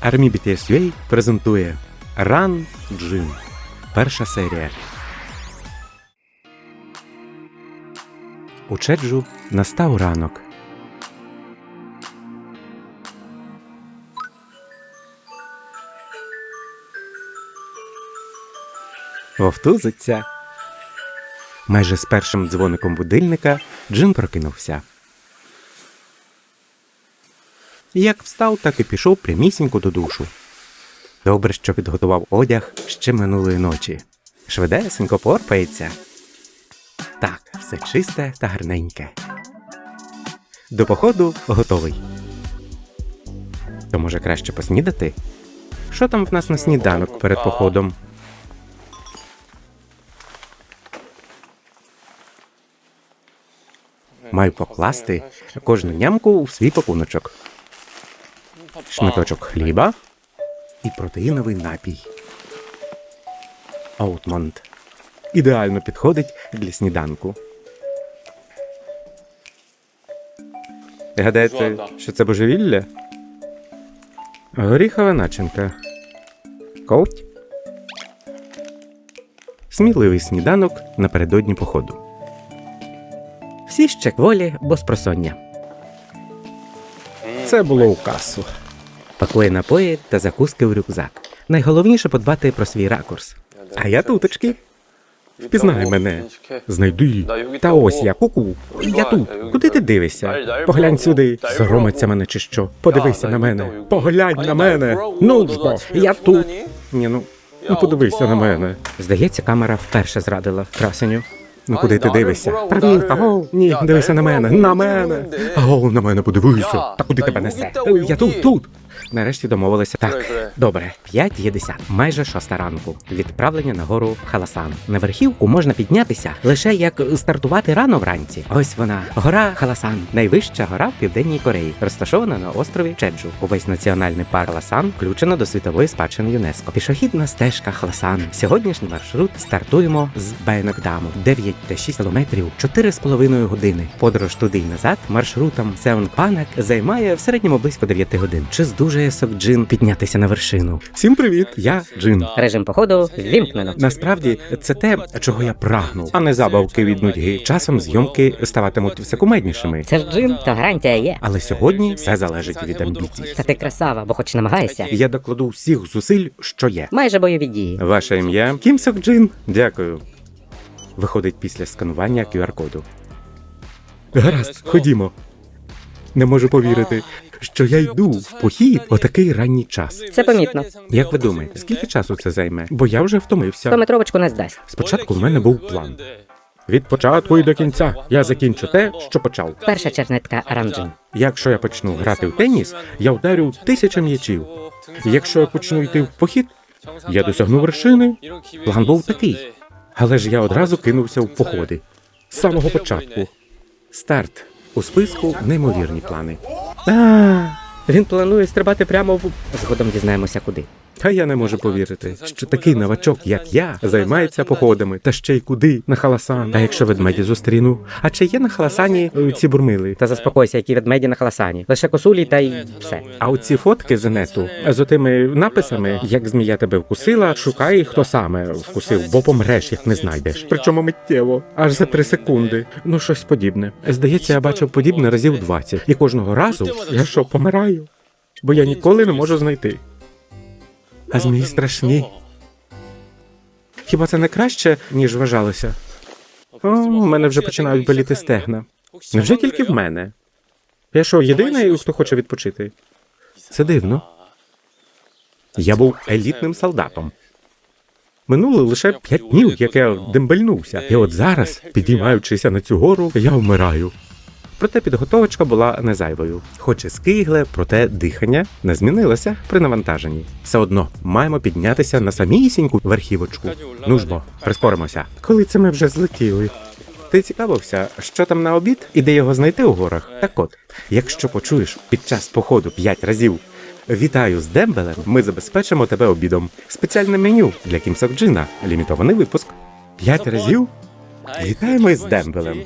Армі презентує Run Джин. Перша серія. У Чеджу настав ранок. Вовтузиться. Майже з першим дзвоником будильника Джин прокинувся. Як встав, так і пішов прямісінько до душу. Добре, що підготував одяг ще минулої ночі. Швидесенько порпається. Так, все чисте та гарненьке. До походу готовий. То може краще поснідати? Що там в нас на сніданок перед походом? Маю покласти кожну нямку в свій пакуночок. Шматочок хліба і протеїновий напій. Оутмонд. Ідеально підходить для сніданку. Гадаєте, що це божевілля? Горіхова начинка. Ковть. Сміливий сніданок напередодні походу. Всі ще кволі, бо спросоння. Це було у касу. Пакує напої та закуски в рюкзак. Найголовніше подбати про свій ракурс. А я туточки. Впізнай мене. Знайди. Та ось я, куку. Я тут. Куди ти дивишся? Поглянь сюди. Соромиться мене чи що? Подивися на мене. Поглянь на мене. Ну ж бо, я тут. Ні, ну, ну подивися на мене. Здається, камера вперше зрадила красеню. Ну куди ти дивишся? Привіт, аго. Ні, дивися на мене. На мене. Аго, на мене подивися. Та куди тебе несе? Я тут, тут. Нарешті домовилися. Так, добре, 5 є 10, майже шоста ранку. Відправлення на гору Халасан. На верхівку можна піднятися лише як стартувати рано вранці. Ось вона, гора Халасан, найвища гора в південній Кореї, розташована на острові Чеджу. Увесь національний парк Халасан включено до світової спадщини ЮНЕСКО. Пішохідна стежка Халасан. Сьогоднішній маршрут стартуємо з Байнокдаму. 9 та 6 кілометрів, 4,5 години. Подорож туди й назад маршрутом Сеонпанак займає в середньому близько 9 годин. Чи здужує Сок Джин піднятися на вершину? Всім привіт! Я Джин. Режим походу ввімкнено. Насправді це те, чого я прагнув, а не забавки від нудьги. Часом зйомки ставатимуть все кумеднішими. Це ж джин, то гарантія є. Але сьогодні все залежить від амбіцій. Та ти красава, бо хоч намагаєшся. Я докладу всіх зусиль, що є. Майже бойові дії. Ваше ім'я Кім Сок Джин. Дякую. Виходить після сканування QR-коду. Гаразд, ходімо. Не можу повірити, що я йду в похід о такий ранній час. Це помітно. Як ви думаєте, скільки часу це займе? Бо я вже втомився. Стометровочку не здасть. Спочатку в мене був план. Від початку і до кінця я закінчу те, що почав. Перша чернетка ранджин. Якщо я почну грати в теніс, я вдарю тисяча м'ячів. Якщо я почну йти в похід, я досягну вершини. План був такий. Але ж я одразу кинувся в походи. З самого початку. Старт. У списку неймовірні плани. А, Він планує стрибати прямо в. Згодом дізнаємося куди. Та я не можу повірити, що такий новачок, як я, займається походами, та ще й куди на халасан. А якщо ведмеді зустріну? А чи є на халасані е, ці бурмили? Та заспокойся, які ведмеді на халасані. Лише косулі та й все. А оці фотки з нету з отими написами, як змія тебе вкусила, шукай, хто саме вкусив, бо помреш, як не знайдеш. Причому миттєво, аж за три секунди. Ну щось подібне. Здається, я бачив подібне разів 20. І кожного разу я що, помираю? Бо я ніколи не можу знайти. А змії страшні. Хіба це не краще, ніж вважалося? О, у мене вже починають боліти стегна. Невже тільки в мене? Я що, єдиний, хто хоче відпочити? Це дивно. Я був елітним солдатом. Минуло лише п'ять днів, як я дембельнувся. І от зараз, підіймаючися на цю гору, я вмираю. Проте підготовочка була не зайвою. Хоч і скигле, проте дихання не змінилося при навантаженні. Все одно маємо піднятися на самісіньку верхівочку. Ну ж бо, прискоримося. Коли це ми вже злетіли? Ти цікавився, що там на обід і де його знайти у горах? Так от, якщо почуєш під час походу п'ять разів Вітаю з Дембелем. Ми забезпечимо тебе обідом. Спеціальне меню для Кімсок Джина. Лімітований випуск. П'ять разів? Вітаємо із Дембелем.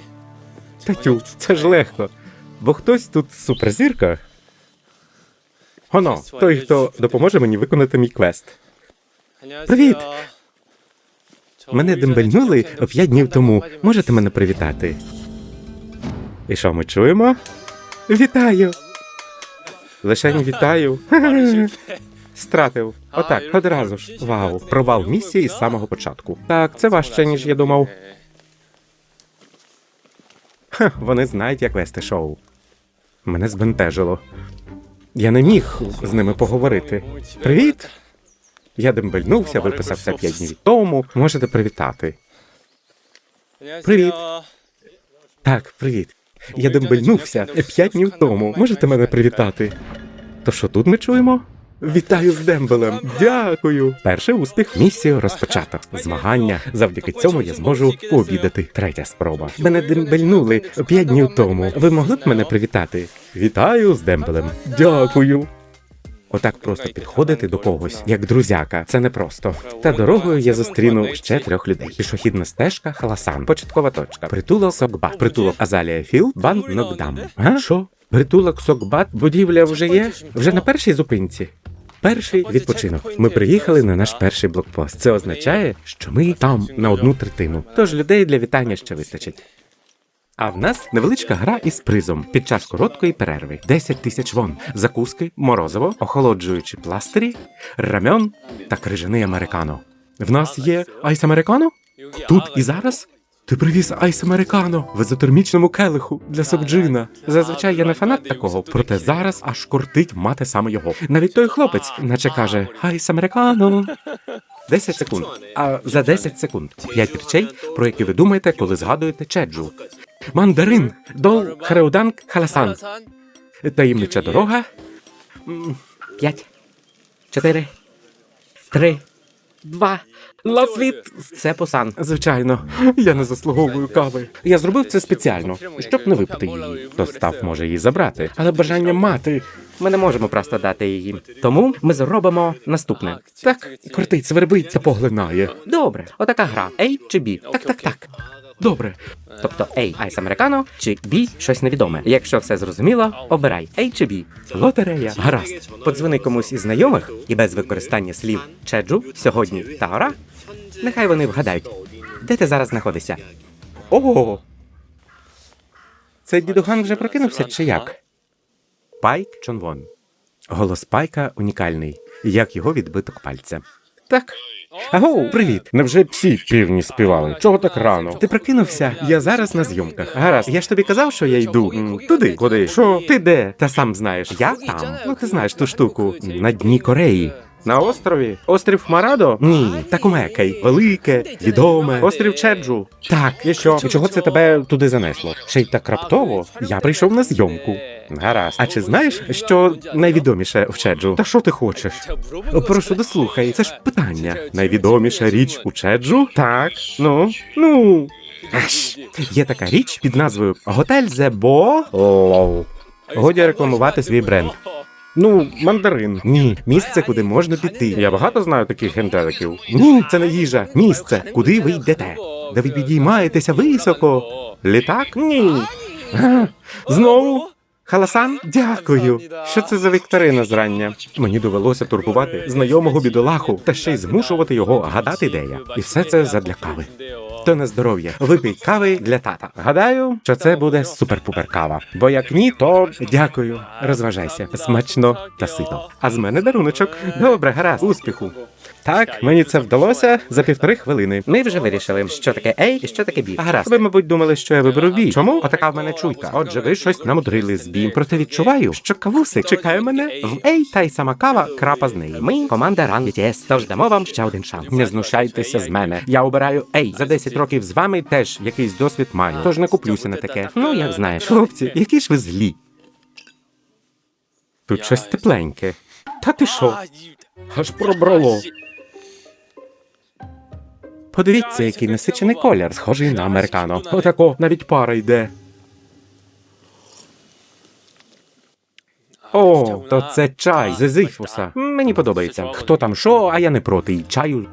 Татю, це ж легко. Бо хтось тут суперзірка. Оно, той, хто допоможе мені виконати мій квест. Привіт! Мене дембельнули п'ять днів тому. Можете мене привітати? І що ми чуємо? Вітаю! Лишень вітаю. Стратив. Отак, одразу ж. Вау, провал місії з самого початку. Так, це важче, ніж я думав. Ха, вони знають, як вести шоу. Мене збентежило. Я не міг з ними поговорити. Привіт! Я дембельнувся, виписався п'ять днів тому. Можете привітати. Привіт. Так, привіт. Я дембельнувся п'ять днів тому. Можете мене привітати? То що тут ми чуємо? Вітаю з дембелем. Дякую. Перший успіх місію розпочато. Змагання. Завдяки цьому я зможу пообідати. Третя спроба. Мене дембельнули п'ять днів тому. Ви могли б мене привітати? Вітаю з дембелем. Дякую. Отак просто підходити до когось, як друзяка, це непросто. Та дорогою я зустріну ще трьох людей. Пішохідна стежка Халасан, початкова точка. Притулок Сокбат, притулок Азалія Філ, бан Нокдам. А що? Притулок Сокбат, будівля вже є? Вже на першій зупинці. Перший відпочинок. Ми приїхали на наш перший блокпост. Це означає, що ми там на одну третину. Тож людей для вітання ще вистачить. А в нас невеличка гра із призом під час короткої перерви. 10 тисяч вон, закуски, морозиво, охолоджуючі пластирі, рамьон та крижаний американо. В нас є айс американо? Тут і зараз? Ти привіз айс американо в езотермічному келиху для сокджина. Зазвичай я не фанат такого, проте зараз аж кортить мати саме його. Навіть той хлопець, наче каже айс американо. 10 секунд. А за 10 секунд п'ять речей, про які ви думаєте, коли згадуєте Чеджу. Мандарин, дол, хреуданг, халасан. Таємнича дорога. П'ять, чотири, три, два. Лафіт. Це посан. Звичайно, я не заслуговую кави. Я зробив це спеціально, щоб не випити її. То став може її забрати, але бажання мати. Ми не можемо просто дати її. Тому ми зробимо наступне. Так, крутить, свербить та поглинає. Добре, отака гра. A чи B? Так, так, так. Добре. Тобто A – айс американо чи B – щось невідоме. Якщо все зрозуміло, обирай A чи B. Лотерея. Гаразд. Подзвони комусь із знайомих і без використання слів Чеджу, сьогодні та ора. Нехай вони вгадають, де ти зараз знаходишся. Ого. Це дідуган вже прокинувся чи як? Пайк Чонвон. Голос Пайка унікальний, як його відбиток пальця. Так. Аго, привіт. Невже всі півні співали? Чого так рано? Ти прокинувся? Я зараз на зйомках. Гаразд, я ж тобі казав, що я йду. М, Туди. Куди? Що? Ти де? Та сам знаєш. Я там. Ну ти знаєш ту штуку. На дні Кореї. На острові? Острів Марадо? Ні, Такумекай. Велике, відоме. Острів Чеджу. Так, і що? І чого це тебе туди занесло? Ще й так раптово. Я прийшов на зйомку. Гаразд. А чи знаєш, що найвідоміше в Чеджу? Та що ти хочеш? Прошу дослухай, це ж питання. Найвідоміша річ у Чеджу? Так. Ну, ну. Аш. Є така річ під назвою Готель Зебо. Лоу. Годі рекламувати свій бренд. Ну, мандарин. Ні, місце, куди можна піти. Я багато знаю таких генделиків. Ні, це не їжа. Місце, куди ви йдете. Де ви підіймаєтеся високо. Літак? Ні. А, Знову? Халасан? Дякую. Що це за вікторина зрання? Мені довелося турбувати знайомого бідолаху та ще й змушувати його гадати, де я. І все це задля кави. То на здоров'я. Випий кави для тата. Гадаю, що це буде супер-пупер кава. Бо як ні, то дякую. Розважайся. Смачно та сито. А з мене даруночок. Добре, гаразд, успіху. Так, мені це вдалося за півтори хвилини. Ми вже вирішили, що таке A і що таке B. Гаразд. Ви, мабуть, думали, що я виберу бій. Чому? Отака в мене чуйка. Отже, ви щось намудрили з бій. Проте відчуваю, що кавусик чекає мене в Ей, та й сама кава крапа з неї. Ми команда Run BTS, тож дамо вам ще один шанс. Не знущайтеся з мене. Я обираю Ей. За 10 років з вами теж якийсь досвід маю. Тож не куплюся на таке. Ну, як знаєш. Хлопці, які ж ви злі. Тут щось тепленьке. Та ти що? Аж пробрало. Подивіться, який насичений колір, схожий на американо. Отако, навіть пара йде. О, то це чай з Езифуса. Мені подобається. Хто там що, а я не проти. І чаю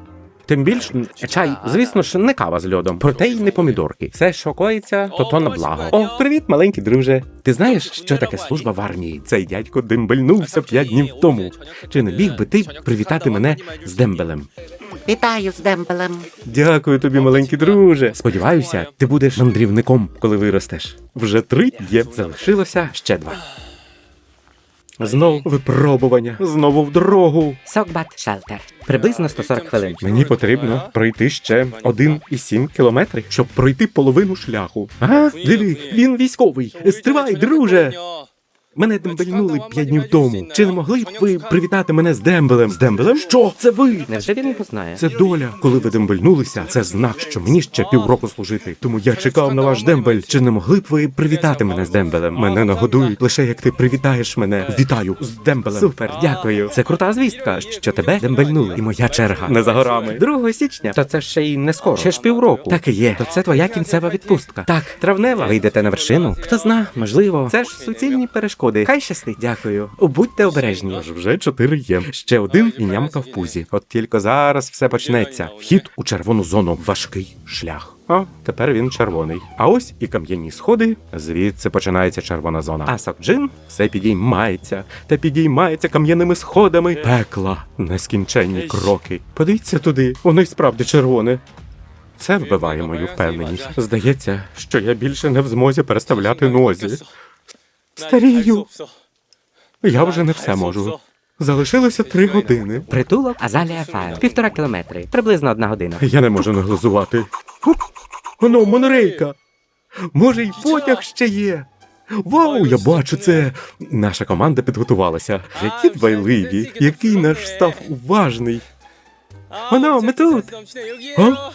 Тим більш чай, звісно ж, не кава з льодом, проте й не помідорки. Все, що коїться, то то на благо. О, привіт, маленький друже. Ти знаєш, що таке служба в армії? Цей дядько дембельнувся п'ять днів тому. Чи не міг би ти привітати мене з дембелем? Вітаю з дембелем. Дякую тобі, маленький друже. Сподіваюся, ти будеш мандрівником, коли виростеш. Вже три є. Залишилося ще два. Знову випробування, знову в дорогу. Сокбат Шелтер. Приблизно 140 хвилин. Мені потрібно пройти ще 1,7 кілометри, щоб пройти половину шляху. Ага, диви, він військовий. Стривай, друже. Мене дембельнули п'ять днів тому. Чи не могли б ви привітати мене з дембелем? З дембелем? Що? Це ви? Невже він його знає? Це доля. Коли ви дембельнулися, це знак, що мені ще півроку служити. Тому я чекав на ваш дембель. Чи не могли б ви привітати мене з дембелем? Мене нагодують лише як ти привітаєш мене. Вітаю з дембелем. Супер, дякую. Це крута звістка, що тебе дембельнули. І моя черга. Не за горами. 2 січня. Та це ще й не скоро. Ще ж півроку. Так і є. То це твоя кінцева відпустка. Так, травнева. Вийдете на вершину? Хто зна, можливо. Це ж суцільні перешкоди. Хай щастить. Дякую. Будьте обережні. Аж вже чотири є. Ще один і нямка в пузі. От тільки зараз все почнеться. Вхід у червону зону. Важкий шлях. О, тепер він червоний. А ось і кам'яні сходи. Звідси починається червона зона. А Сокджин все підіймається та підіймається кам'яними сходами. Пекла, нескінченні кроки. Подивіться туди, воно й справді червоне. Це вбиває мою впевненість. Здається, що я більше не в змозі переставляти нозі. Старію. Я вже не все можу. Залишилося три години. Притулок Азалія Файл. Півтора кілометри. Приблизно одна година. Я не можу наглузувати. Воно монорейка. Може, й потяг ще є. Вау, я бачу це. Наша команда підготувалася. Які дбайливі, який наш став уважний. Воно, ми тут. А?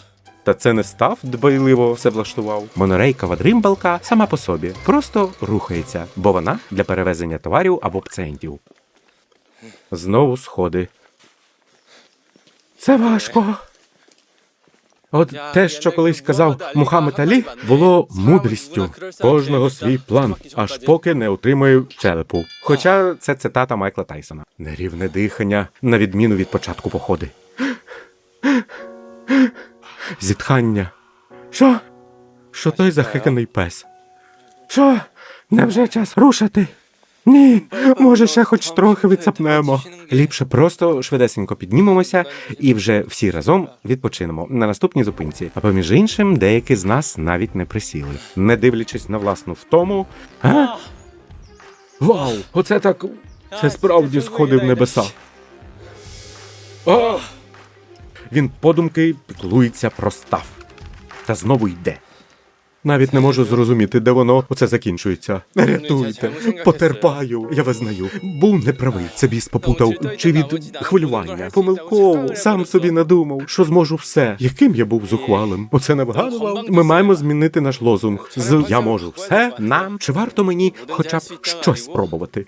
Та це не став дбайливо все влаштував. Монорейка Вадримбалка сама по собі просто рухається, бо вона для перевезення товарів або пацієнтів. Знову сходи. Це важко. От те, що колись казав Мухаммед Алі, було мудрістю. Кожного свій план, аж поки не отримає щелепу. Хоча це цитата Майкла Тайсона. Нерівне дихання, на відміну від початку походи. Зітхання. Що? Що той захиканий пес? Що? Невже час рушити? Ні, може, ще хоч трохи відцапнемо. Ліпше просто швидесенько піднімемося і вже всі разом відпочинемо на наступній зупинці. А поміж іншим, деякі з нас навіть не присіли, не дивлячись на власну втому. А? Вау! Оце так. Це справді сходи в небеса. О! Він подумки піклується про став. Та знову йде. Навіть не можу зрозуміти, де воно оце закінчується. Рятуйте, потерпаю, я визнаю. Був неправий, це біс попутав. Чи від хвилювання? Помилково, сам собі надумав, що зможу все. Яким я був зухвалим? Оце не вгадував. Ми маємо змінити наш лозунг з я можу все нам. Чи варто мені хоча б щось спробувати?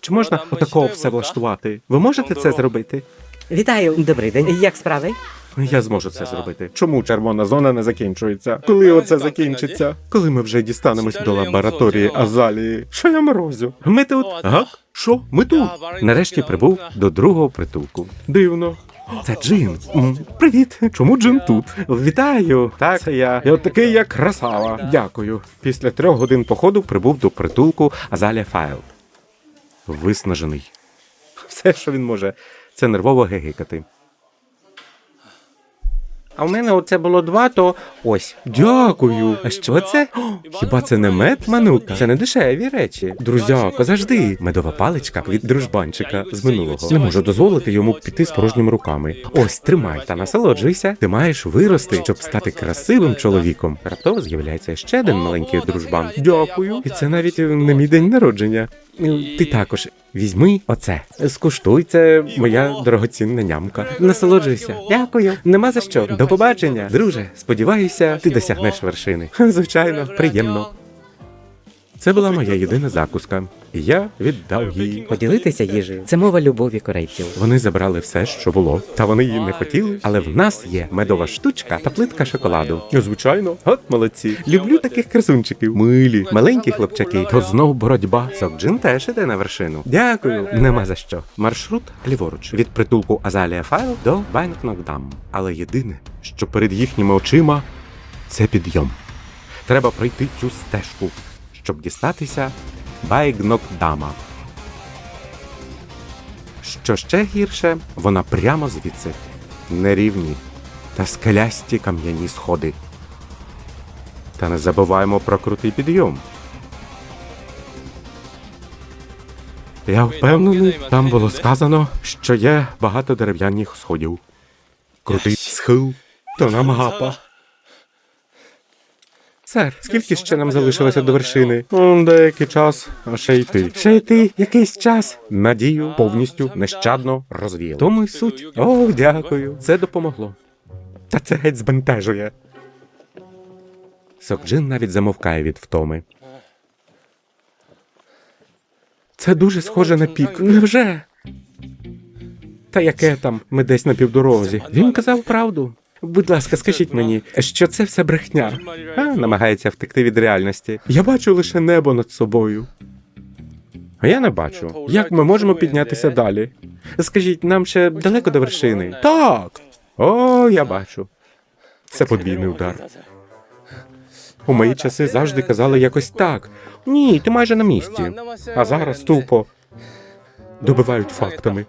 Чи можна отакого все влаштувати? Ви можете це зробити? Вітаю, добрий день. Як справи? Я зможу це зробити. Чому червона зона не закінчується? Коли оце закінчиться? Коли ми вже дістанемось до лабораторії Азалії? Що я морозю? Ми тут. Гак? Що? Ми тут? Нарешті прибув до другого притулку. Дивно. Це Джин. М, Привіт. Чому Джин тут? Вітаю. Так, це я. Я от такий як красава. Дякую. Після трьох годин походу прибув до притулку Азалія Файл. Виснажений. Все, що він може, це нервово гегикати. А в мене оце було два, то ось. Дякую. А що це? Хіба це не мед, манука? Це не дешеві речі. Друзяко, завжди. Медова паличка від дружбанчика з минулого. Не можу дозволити йому піти з порожніми руками. Ось, тримай та насолоджуйся. Ти маєш вирости, щоб стати красивим чоловіком. Раптово з'являється ще один маленький дружбан. Дякую. І це навіть не мій день народження. Ти також візьми оце. Скуштуй, це моя дорогоцінна нямка. Насолоджуйся. Дякую. Нема за що. До побачення. Друже, сподіваюся, ти досягнеш вершини. Звичайно, приємно. Це була моя єдина закуска, і я віддав їй. Поділитися їжею це мова любові корейців. Вони забрали все, що було, та вони її не хотіли. Але в нас є медова штучка та плитка шоколаду. Звичайно, от молодці. Люблю таких красунчиків. Милі, маленькі хлопчаки. То знов боротьба. Сокджин теж іде на вершину. Дякую. Нема за що. Маршрут ліворуч від притулку Азалія Файл до Байнкнокдам. Але єдине, що перед їхніми очима, це підйом. Треба пройти цю стежку, щоб дістатися Байгнокдама. Що ще гірше, вона прямо звідси. Нерівні та скелясті кам'яні сходи. Та не забуваємо про крутий підйом. Я впевнений, там було сказано, що є багато дерев'яних сходів. Крутий схил, то нам гапа. Сер, скільки ще нам залишилося до вершини? Деякий час, а ще йти. Ще йти якийсь час. Надію повністю нещадно розвіяли. Тому й суть. О, дякую. Це допомогло. Та це геть збентежує. Сокджин навіть замовкає від втоми. Це дуже схоже на пік. Невже? Та яке там? Ми десь на півдорозі. Він казав правду. Будь ласка, скажіть мені, що це все брехня. А, намагається втекти від реальності. Я бачу лише небо над собою. А я не бачу. Як ми можемо піднятися далі? Скажіть, нам ще далеко до вершини. Так. О, я бачу. Це подвійний удар. У мої часи завжди казали якось так. Ні, ти майже на місці. А зараз тупо добивають фактами.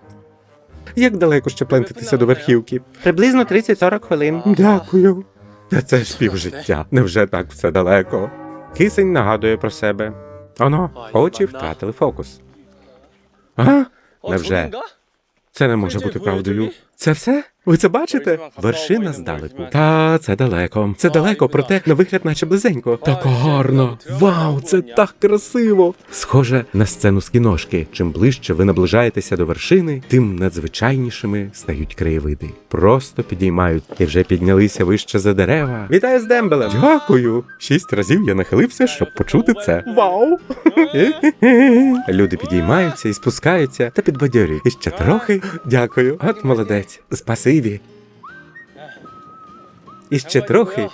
Як далеко ще плентитися до верхівки? Приблизно 30-40 хвилин. Дякую. Та це ж півжиття. Невже так все далеко? Кисень нагадує про себе. Оно, очі втратили фокус. А? Невже? Це не може бути правдою. Це все? Ви це бачите? Вершина здалеку. Та це далеко. Це далеко, проте на вигляд, наче близенько. Так гарно. Вау, це так красиво. Схоже на сцену з кіношки. Чим ближче ви наближаєтеся до вершини, тим надзвичайнішими стають краєвиди. Просто підіймають і вже піднялися вище за дерева. Вітаю з Дембелем! Дякую! Шість разів я нахилився, щоб почути це. Вау! Люди підіймаються і спускаються та підбадьорюють. І ще трохи. Дякую. От молодець. Спасибі. І ще трохи.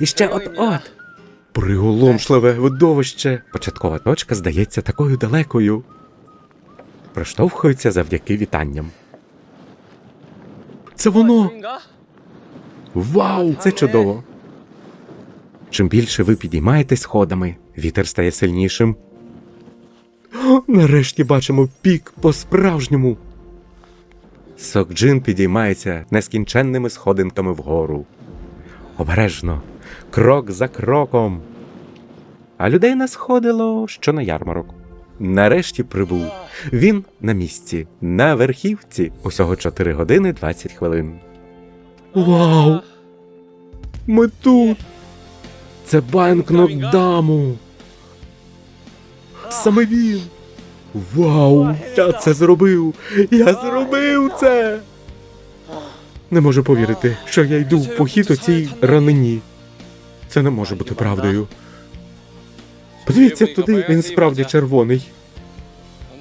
І ще от-от. Приголомшливе видовище. Початкова точка здається такою далекою. Проштовхується завдяки вітанням. Це воно! Вау! Це чудово! Чим більше ви підіймаєтесь сходами, вітер стає сильнішим. Нарешті бачимо пік по-справжньому. Сокджин підіймається нескінченними сходинками вгору. Обережно, крок за кроком. А людей насходило, що на ярмарок. Нарешті прибув. Він на місці, на верхівці, усього 4 години 20 хвилин. Вау! Ми тут! Це Байнкнокдаму! Саме він! Вау! Я це зробив! Я зробив це! Не можу повірити, що я йду в похід у цій ранині. Це не може бути правдою. Подивіться туди, він справді червоний.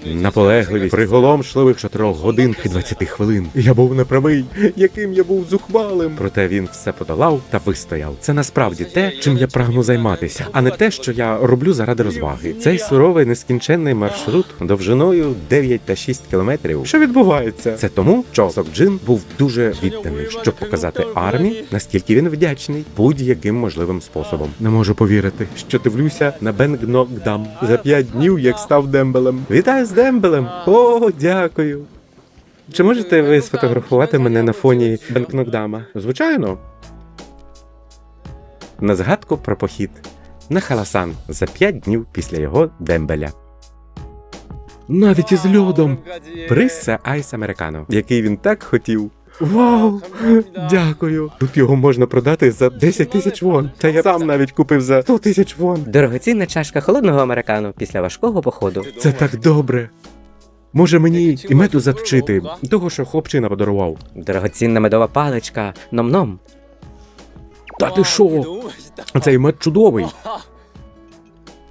Наполегливість приголомшливих 4 годин і 20 хвилин. Я був неправий, яким я був зухвалим. Проте він все подолав та вистояв. Це насправді те, чим я прагну займатися, а не те, що я роблю заради розваги. Цей суровий нескінченний маршрут довжиною 9 та 6 кілометрів. Що відбувається? Це тому, що Сокджин був дуже відданий, щоб показати армії, наскільки він вдячний будь-яким можливим способом. Не можу повірити, що дивлюся на Бенгнокдам за 5 днів, як став дембелем. Вітаю з дембелем! О, дякую. Чи можете ви сфотографувати мене на фоні Бенкнокдама? Звичайно. На згадку про похід на Халасан за 5 днів після його дембеля. Навіть із льодом. Приз це айс американо, який він так хотів. Вау! Дякую. Тут його можна продати за 10 тисяч вон. Та я сам навіть купив за 100 тисяч вон. Дорогоцінна чашка холодного американу після важкого походу. Це так добре. Може мені і меду заточити, того, що хлопчина подарував. Дорогоцінна медова паличка. Ном-ном. Та ти що? Цей мед чудовий.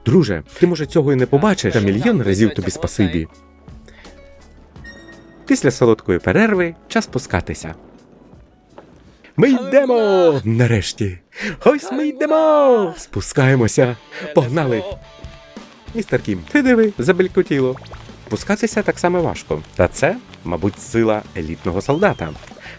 Друже, ти може цього і не побачиш, та мільйон разів тобі спасибі. Після солодкої перерви час спускатися. Ми йдемо! Нарешті. Ось ми йдемо! Спускаємося. Погнали! Містер Кім, ти диви, забелькотіло. Спускатися так само важко. Та це, мабуть, сила елітного солдата.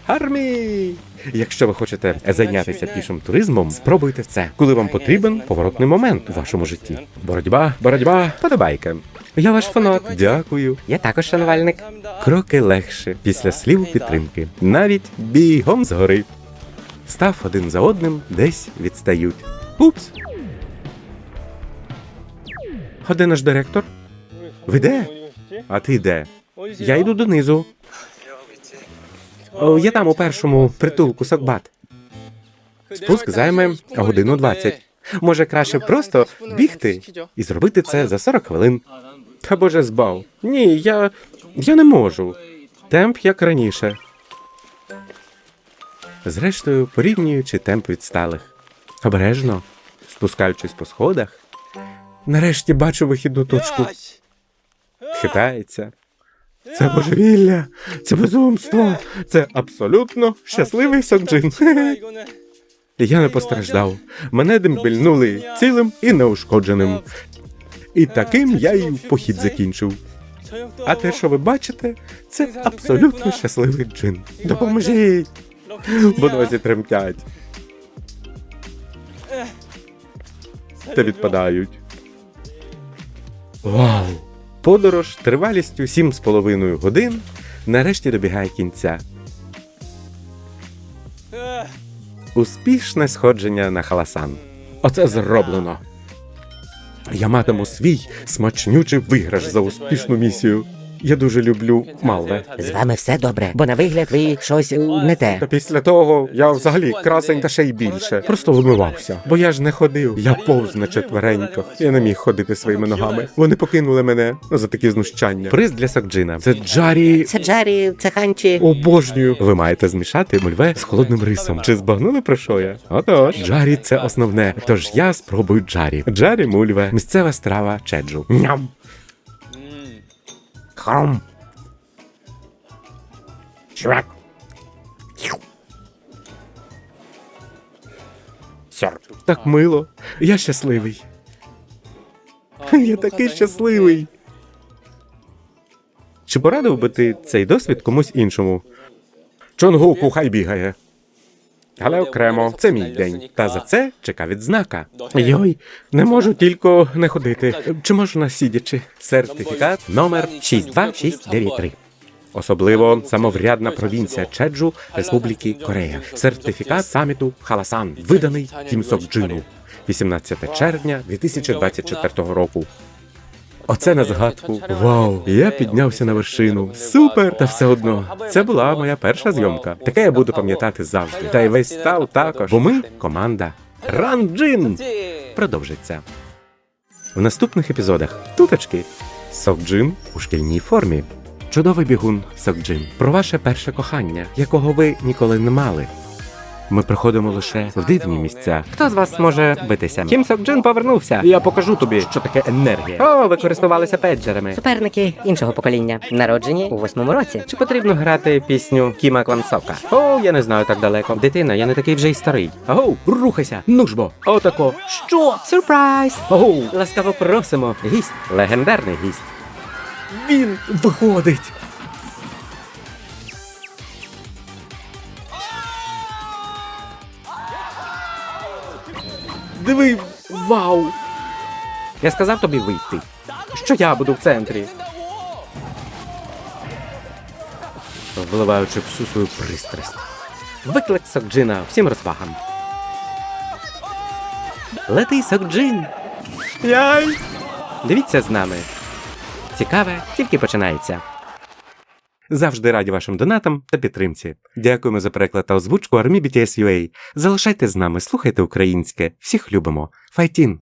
Армії! Якщо ви хочете зайнятися пішим туризмом, спробуйте це, коли вам потрібен поворотний момент у вашому житті. Боротьба, боротьба, подобайка. Я ваш фанат. Дякую. Я також шанувальник. Кроки легше після слів підтримки. Навіть бігом згори. Став один за одним, десь відстають. Упс. А де наш директор? Ви де? А ти де? Я йду донизу. О, я там у першому притулку Сокбат. Спуск займе годину 20. Може, краще просто бігти і зробити це за 40 хвилин. Та боже збав. Ні, я. я не можу. Темп як раніше. Зрештою, порівнюючи темп відсталих. Обережно, спускаючись по сходах. Нарешті бачу вихідну точку. Хитається. Це божевілля, це безумство, це абсолютно щасливий Сокджин. Я не постраждав. Мене дембельнули цілим і неушкодженим. І таким я в похід закінчив. А те, що ви бачите, це абсолютно щасливий джин. Допоможіть! Бо нозі тремтять. Та відпадають. Вау! Подорож тривалістю 7,5 годин нарешті добігає кінця. Успішне сходження на халасан. Оце зроблено. Я матиму свій смачнючий виграш за успішну місію. Я дуже люблю Малве. З вами все добре, бо на вигляд ви щось е, не те. Та після того я взагалі красень та ще й більше. Просто вимивався, бо я ж не ходив. Я повз на четвереньках. Я не міг ходити своїми ногами. Вони покинули мене за такі знущання. Приз для Сокджина. Це Джарі. Це Джарі, це Ханчі. Обожнюю. Ви маєте змішати мульве з холодним рисом. Чи збагнули про що я? Отож, Джарі це основне. Тож я спробую Джарі. Джарі мульве. Місцева страва чеджу. Ням. Хром. Чувак. Сер. Так мило. Я щасливий. Я такий щасливий. Чи порадив би ти цей досвід комусь іншому? Чонгуку хай бігає. Але окремо, це мій день. Та за це чека відзнака. Йой, не можу тільки не ходити. Чи можна сидячи? Сертифікат номер 62693. Особливо самоврядна провінція Чеджу Республіки Корея. Сертифікат саміту Халасан, виданий Кім Сок Джину. 18 червня 2024 року. Оце на згадку. Вау! Я піднявся на вершину. Супер! Та все одно. Це була моя перша зйомка. Таке я буду пам'ятати завжди. Та й весь став також. Бо ми команда Ранджин продовжиться. В наступних епізодах туточки Сокджин у шкільній формі. Чудовий бігун Сокджин. Про ваше перше кохання, якого ви ніколи не мали. Ми приходимо лише в дивні місця. Хто з вас може битися? Кім Сок Джин повернувся. Я покажу тобі, що таке енергія. О, ви користувалися педжерами. Суперники іншого покоління, народжені у восьмому році. Чи потрібно грати пісню Кіма Квансока? О, я не знаю так далеко. Дитина, я не такий вже й старий. Агоу, рухайся! Ну ж бо! Отако. Що? Сюрприз! Агоу, ласкаво просимо. Гість, легендарний гість. Він виходить. Диви, вау! Я сказав тобі вийти. Що я буду в центрі? Вливаючи всю свою пристрасть. Виклик Сокджина всім розвагам. Лети Сокджин! Яй! Дивіться з нами. Цікаве тільки починається. Завжди раді вашим донатам та підтримці. Дякуємо за переклад та озвучку армії BTS UA. Залишайте з нами, слухайте українське. Всіх любимо. Файтін!